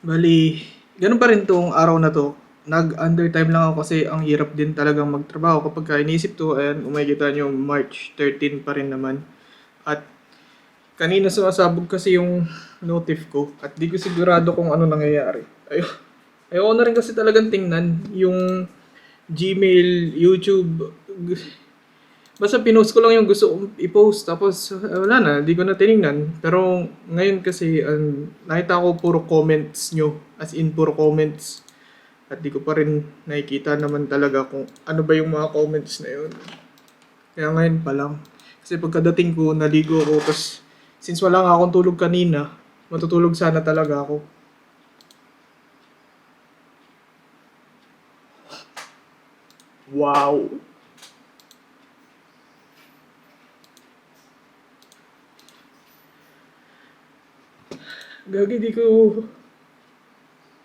Bali, ganun pa rin tong araw na to. Nag-undertime lang ako kasi ang hirap din talagang magtrabaho kapag ka iniisip to, ayan, umikita nyo, March 13 pa rin naman. At kanina sumasabog kasi yung notif ko at di ko sigurado kung ano nangyayari. Ayo, ayoko na rin kasi talagang tingnan yung Gmail, YouTube. Basta pinost ko lang yung gusto kong i-post tapos uh, wala na, di ko na tiningnan. Pero ngayon kasi um, nakita ko puro comments nyo, as in puro comments. At di ko pa rin nakikita naman talaga kung ano ba yung mga comments na yun. Kaya ngayon pa lang. Kasi pagkadating ko, naligo ako. Tapos since wala nga akong tulog kanina, matutulog sana talaga ako. Wow! Gagi, di ko...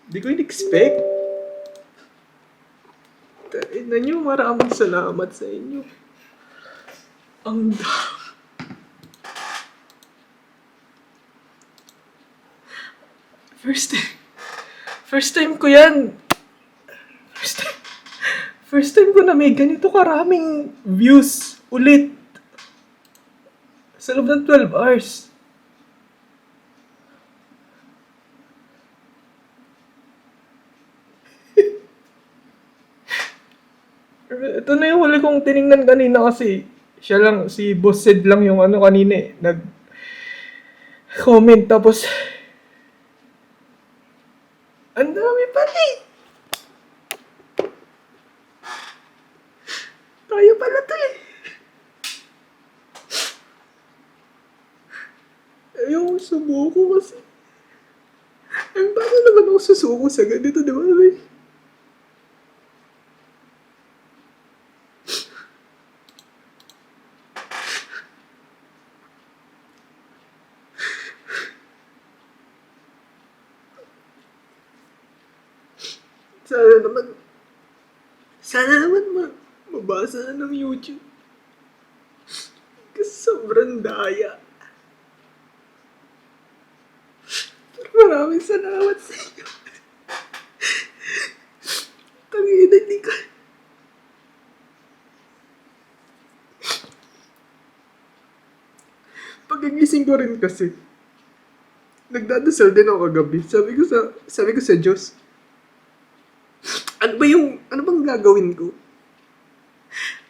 Di ko in-expect. Tain nyo, maraming salamat sa inyo. Ang dami. First time. First time ko yan. First time. First time ko na may ganito karaming views ulit. Sa loob ng 12 hours. Ito na yung huli kong tiningnan kanina kasi siya lang, si Boss Sid lang yung ano kanina eh, nag comment tapos ang dami pala eh. Kaya pala to eh. Ayaw ko sumuko kasi. Ay, paano naman ako susuko sa ganito, di ba? Ay, Sana naman, sana naman ma mabasa na ng YouTube. Kasi sobrang daya. Pero maraming salamat sa inyo. Tangina, di ka. Pagkagising ko rin kasi, nagdadasal din ako kagabi. Sabi ko sa, sabi ko sa Diyos, ano ba yung, ano bang gagawin ko?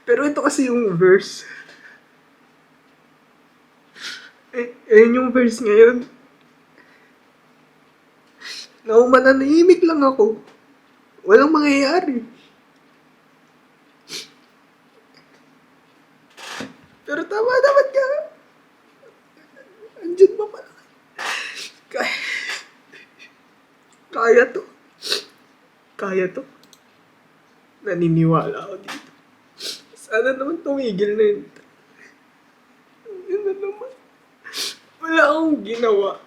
Pero ito kasi yung verse. Eh, ayun yung verse ngayon. Na mananahimik lang ako. Walang mangyayari. Pero tama naman ka. Andyan pa pala. Kaya, kaya to. Kaya to. Naniniwala ako dito. Sana naman tumigil na yun. Yun na naman. Wala akong ginawa.